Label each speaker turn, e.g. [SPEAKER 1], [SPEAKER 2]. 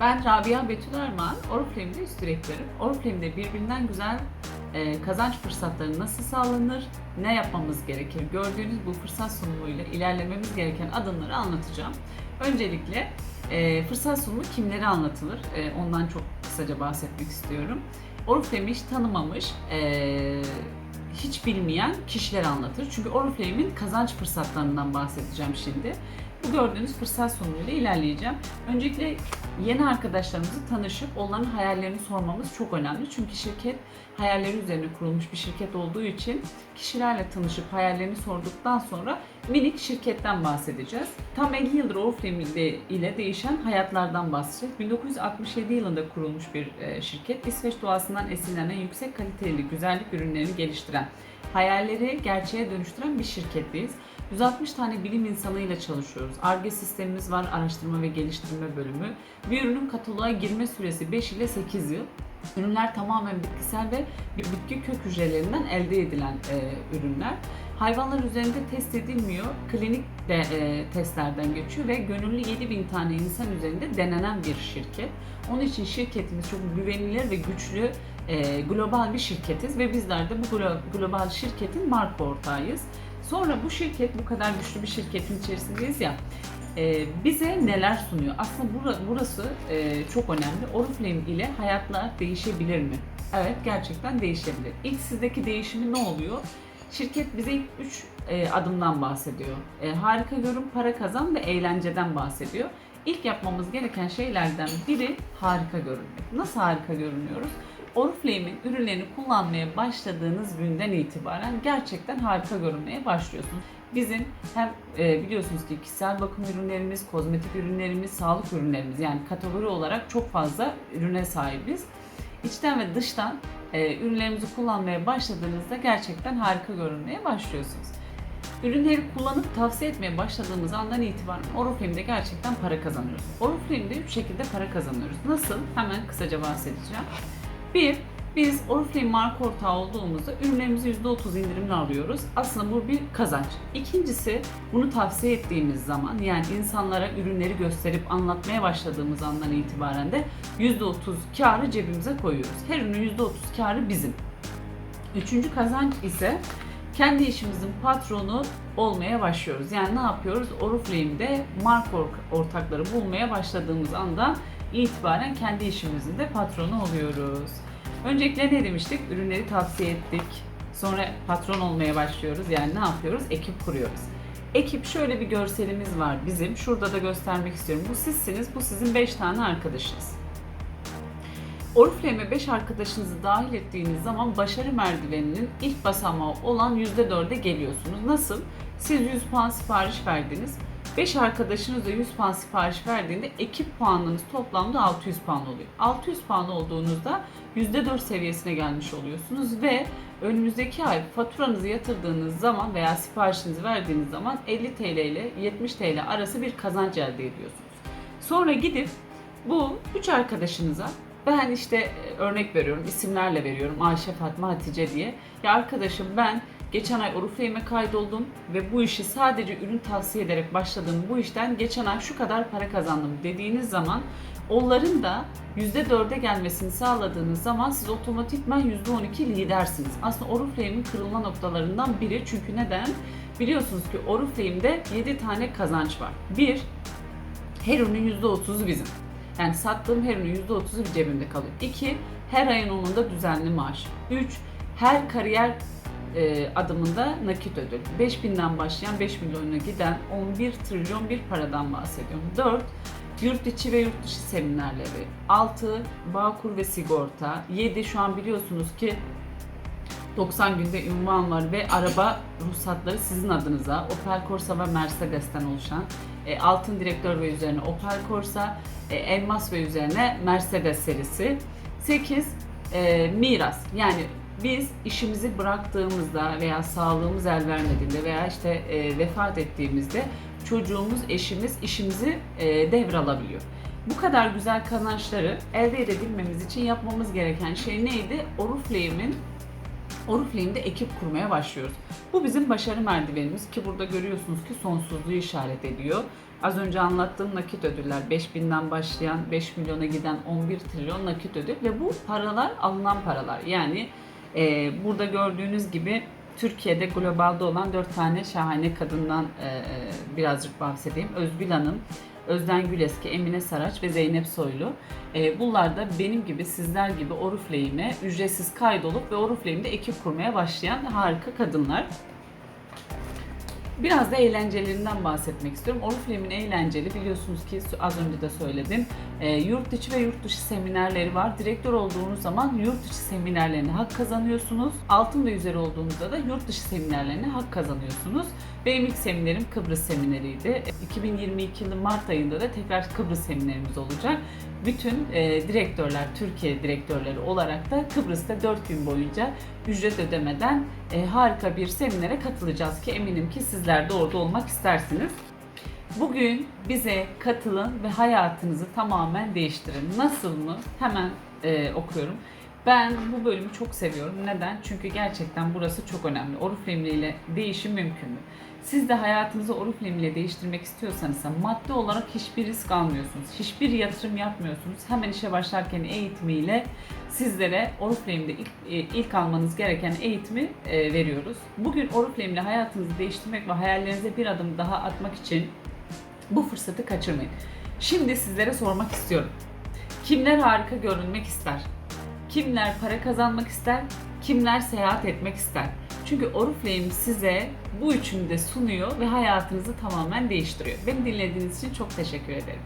[SPEAKER 1] Ben Rabia Betül Armağan, Oriflame'de üst direktörüm. Oriflame'de birbirinden güzel e, kazanç fırsatları nasıl sağlanır, ne yapmamız gerekir? Gördüğünüz bu fırsat sunumuyla ilerlememiz gereken adımları anlatacağım. Öncelikle e, fırsat sunumu kimlere anlatılır? E, ondan çok kısaca bahsetmek istiyorum. Oriflame'i hiç tanımamış, e, hiç bilmeyen kişiler anlatır. Çünkü Oriflame'in kazanç fırsatlarından bahsedeceğim şimdi. Bu gördüğünüz fırsat sunumuyla ilerleyeceğim. Öncelikle yeni arkadaşlarımızı tanışıp onların hayallerini sormamız çok önemli. Çünkü şirket hayalleri üzerine kurulmuş bir şirket olduğu için kişilerle tanışıp hayallerini sorduktan sonra minik şirketten bahsedeceğiz. Tam 50 yıldır ile, ile değişen hayatlardan bahsedeceğiz. 1967 yılında kurulmuş bir e, şirket. İsveç doğasından esinlenen yüksek kaliteli güzellik ürünlerini geliştiren, hayalleri gerçeğe dönüştüren bir şirketteyiz. 160 tane bilim insanıyla çalışıyoruz. ARGE sistemimiz var, araştırma ve geliştirme bölümü. Bir ürünün kataloğa girme süresi 5 ile 8 yıl. Ürünler tamamen bitkisel ve bitki kök hücrelerinden elde edilen e, ürünler. Hayvanlar üzerinde test edilmiyor, klinik de, e, testlerden geçiyor ve gönüllü 7000 tane insan üzerinde denenen bir şirket. Onun için şirketimiz çok güvenilir ve güçlü e, global bir şirketiz ve bizler de bu glo- global şirketin marka ortağıyız. Sonra bu şirket bu kadar güçlü bir şirketin içerisindeyiz ya e, bize neler sunuyor? Aslında bura- burası e, çok önemli. Oriflame ile hayatlar değişebilir mi? Evet gerçekten değişebilir. İlk sizdeki değişimi ne oluyor? Şirket bize ilk 3 adımdan bahsediyor. E, harika görün, para kazan ve eğlenceden bahsediyor. İlk yapmamız gereken şeylerden biri harika görünmek. Nasıl harika görünüyoruz? Oriflame'in ürünlerini kullanmaya başladığınız günden itibaren gerçekten harika görünmeye başlıyorsunuz. Bizim hem e, biliyorsunuz ki kişisel bakım ürünlerimiz, kozmetik ürünlerimiz, sağlık ürünlerimiz yani kategori olarak çok fazla ürüne sahibiz. İçten ve dıştan e, ürünlerimizi kullanmaya başladığınızda gerçekten harika görünmeye başlıyorsunuz. Ürünleri kullanıp tavsiye etmeye başladığımız andan itibaren Oriflame'de gerçekten para kazanıyoruz. Oriflame'de 3 şekilde para kazanıyoruz. Nasıl? Hemen kısaca bahsedeceğim. Bir, biz Oriflame marka ortağı olduğumuzda ürünlerimizi %30 indirimle alıyoruz. Aslında bu bir kazanç. İkincisi bunu tavsiye ettiğimiz zaman yani insanlara ürünleri gösterip anlatmaya başladığımız andan itibaren de %30 karı cebimize koyuyoruz. Her ürünün %30 karı bizim. Üçüncü kazanç ise kendi işimizin patronu olmaya başlıyoruz. Yani ne yapıyoruz? Oriflame'de marka or- ortakları bulmaya başladığımız andan itibaren kendi işimizin de patronu oluyoruz. Öncelikle ne demiştik? Ürünleri tavsiye ettik. Sonra patron olmaya başlıyoruz. Yani ne yapıyoruz? Ekip kuruyoruz. Ekip şöyle bir görselimiz var bizim. Şurada da göstermek istiyorum. Bu sizsiniz, bu sizin 5 tane arkadaşınız. Oriflame'e 5 arkadaşınızı dahil ettiğiniz zaman başarı merdiveninin ilk basamağı olan %4'e geliyorsunuz. Nasıl? Siz 100 puan sipariş verdiniz. 5 arkadaşınız da 100 puan sipariş verdiğinde ekip puanınız toplamda 600 puan oluyor. 600 puan olduğunuzda %4 seviyesine gelmiş oluyorsunuz ve önümüzdeki ay faturanızı yatırdığınız zaman veya siparişinizi verdiğiniz zaman 50 TL ile 70 TL arası bir kazanç elde ediyorsunuz. Sonra gidip bu 3 arkadaşınıza ben işte e, örnek veriyorum, isimlerle veriyorum. Ayşe, Fatma, Hatice diye. Ya arkadaşım ben geçen ay Oriflame'e kaydoldum ve bu işi sadece ürün tavsiye ederek başladığım bu işten geçen ay şu kadar para kazandım dediğiniz zaman onların da %4'e gelmesini sağladığınız zaman siz otomatikman %12 lidersiniz. Aslında Oriflame'in kırılma noktalarından biri çünkü neden? Biliyorsunuz ki Oriflame'de 7 tane kazanç var. 1. Her ürünün %30'u bizim. Yani sattığım her ürünün %30'u cebimde kalıyor. 2. Her ayın onunda düzenli maaş. 3. Her kariyer e, adımında nakit ödül. 5000'den başlayan 5 milyona giden 11 trilyon bir paradan bahsediyorum. 4. Yurt içi ve yurt dışı seminerleri. 6. Bağkur ve sigorta. 7. Şu an biliyorsunuz ki 90 günde ünvan var ve araba ruhsatları sizin adınıza. Opel Corsa ve Mercedes'ten oluşan e, altın direktör ve üzerine Opel Corsa, e, elmas ve üzerine Mercedes serisi. 8 e, miras. Yani biz işimizi bıraktığımızda veya sağlığımız el vermediğinde veya işte e, vefat ettiğimizde çocuğumuz, eşimiz işimizi e, devralabiliyor. Bu kadar güzel kazançları elde edebilmemiz için yapmamız gereken şey neydi? Oriflame'in Oriflame'de ekip kurmaya başlıyoruz. Bu bizim başarı merdivenimiz ki burada görüyorsunuz ki sonsuzluğu işaret ediyor. Az önce anlattığım nakit ödüller 5000'den başlayan 5 milyona giden 11 trilyon nakit ödül ve bu paralar alınan paralar. Yani e, burada gördüğünüz gibi Türkiye'de globalde olan 4 tane şahane kadından e, e, birazcık bahsedeyim. Özgül Hanım, Özden Güleski, Emine Saraç ve Zeynep Soylu. E, bunlar da benim gibi sizler gibi Oriflame'e ücretsiz kaydolup ve Oriflame'de ekip kurmaya başlayan harika kadınlar. Biraz da eğlencelerinden bahsetmek istiyorum. Oriflame'in eğlenceli biliyorsunuz ki az önce de söyledim. E, yurt içi ve yurt dışı seminerleri var. Direktör olduğunuz zaman yurt içi seminerlerine hak kazanıyorsunuz. Altın ve üzeri olduğunuzda da yurt dışı seminerlerine hak kazanıyorsunuz. Benim ilk seminerim Kıbrıs semineriydi. 2022 yılı Mart ayında da tekrar Kıbrıs seminerimiz olacak. Bütün e, direktörler, Türkiye direktörleri olarak da Kıbrıs'ta 4 gün boyunca ücret ödemeden e, harika bir seminere katılacağız ki eminim ki sizler de orada olmak istersiniz. Bugün bize katılın ve hayatınızı tamamen değiştirin. Nasıl mı? Hemen e, okuyorum. Ben bu bölümü çok seviyorum. Neden? Çünkü gerçekten burası çok önemli. Oriflame ile değişim mümkün mü? Siz de hayatınızı Oriflame ile değiştirmek istiyorsanız maddi olarak hiçbir risk almıyorsunuz. Hiçbir yatırım yapmıyorsunuz. Hemen işe başlarken eğitimiyle sizlere Oriflame'de ilk, e, ilk almanız gereken eğitimi e, veriyoruz. Bugün Oriflame ile hayatınızı değiştirmek ve hayallerinize bir adım daha atmak için bu fırsatı kaçırmayın. Şimdi sizlere sormak istiyorum. Kimler harika görünmek ister? Kimler para kazanmak ister? Kimler seyahat etmek ister? Çünkü Oriflame size bu üçünü de sunuyor ve hayatınızı tamamen değiştiriyor. Beni dinlediğiniz için çok teşekkür ederim.